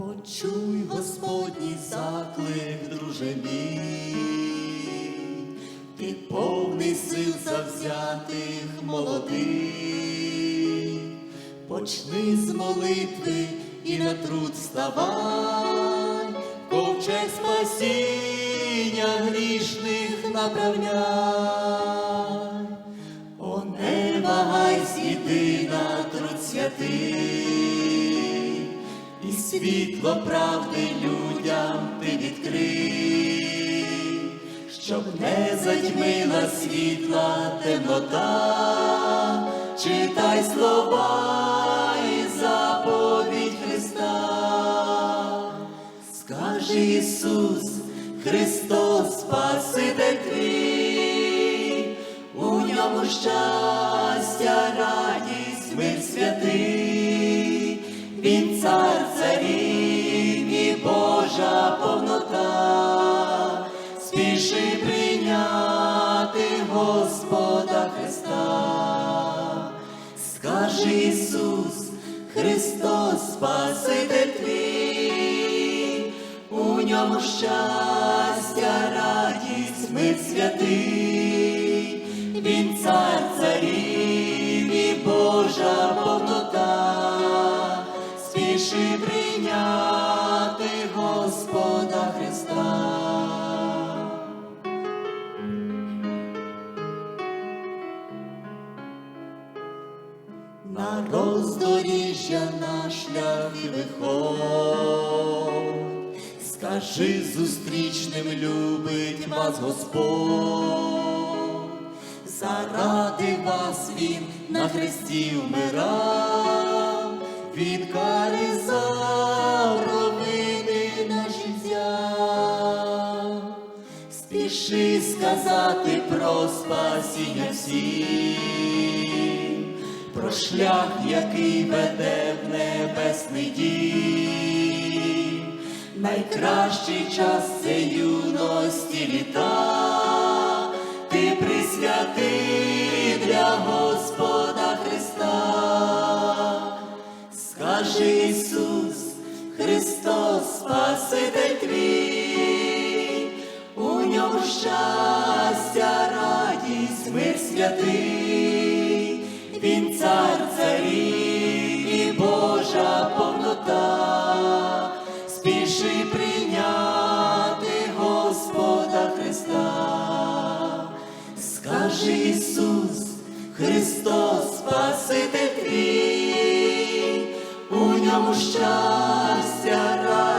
Почуй Господній заклик, друже мій, ти повний сил завзятих молодих, почни з молитви і на труд вставай, ковчег спасіння грішних направляй. О, не вагайсь, іди на труд святий, світло правди людям ти відкрий, щоб не затьмила світла темнота, читай слова і заповідь Христа. Скажи Ісус, Христос, Спаситель твій, у ньому щастя, радість, спіши прийняти Господа Христа. Скажи Ісус, Христос, Спаситель твій, у ньому щастя, радість, мир святий, він цар царів і Божа повнота, спіши прийняти На роздоріжжя на шлях і виходь, скажи зустрічним, любить вас Господь, заради вас він на хресті вмирав, від кари за провини наші взяв. Спіши сказати про спасіння про шлях, який веде в небесний дім. Найкращий час це юності літа, ти присвяти для Господа Христа. Скажи Ісус, Христос, Спаситель твій, у ньому щастя, радість, мир святий, він цар царів і Божа повнота, спіши прийняти Господа Христа. Скажи Ісус, Христос, Спаситель твій, у ньому щастя, радість,